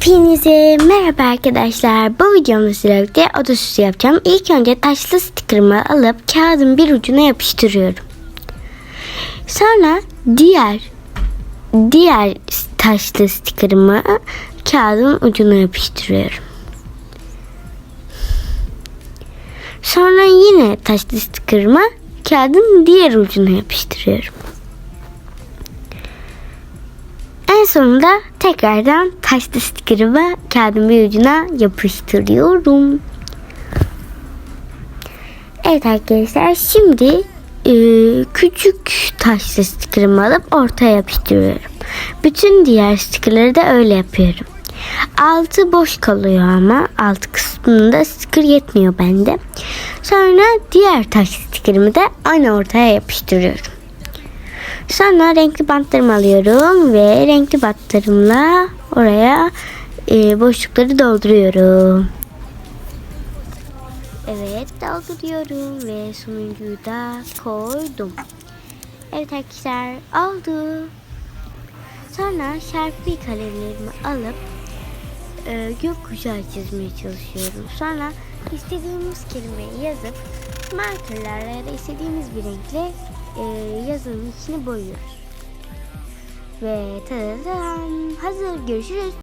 Hepinize merhaba arkadaşlar. Bu videomuzda birlikte otosüs yapacağım. İlk önce taşlı sticker'ımı alıp kağıdın bir ucuna yapıştırıyorum. Sonra diğer diğer taşlı sticker'ımı kağıdın ucuna yapıştırıyorum. Sonra yine taşlı sticker'ımı kağıdın diğer ucuna yapıştırıyorum. En sonunda tekrardan taşlı sticker'ımı kağıdın bir ucuna yapıştırıyorum. Evet arkadaşlar şimdi e, küçük taşlı sticker'ımı alıp ortaya yapıştırıyorum. Bütün diğer sticker'ları da öyle yapıyorum. Altı boş kalıyor ama alt kısmında sticker yetmiyor bende. Sonra diğer taş sticker'ımı da aynı ortaya yapıştırıyorum. Sonra renkli bantlarımı alıyorum ve renkli bantlarımla oraya e, boşlukları dolduruyorum. Evet dolduruyorum ve sonuncuyu da koydum. Evet arkadaşlar oldu. Sonra Sharpie kalemlerimi alıp e, gökkuşağı çizmeye çalışıyorum. Sonra istediğimiz kelimeyi yazıp markerlarla istediğimiz bir renkle e, yazının içine boyuyoruz. Ve tadam hazır görüşürüz.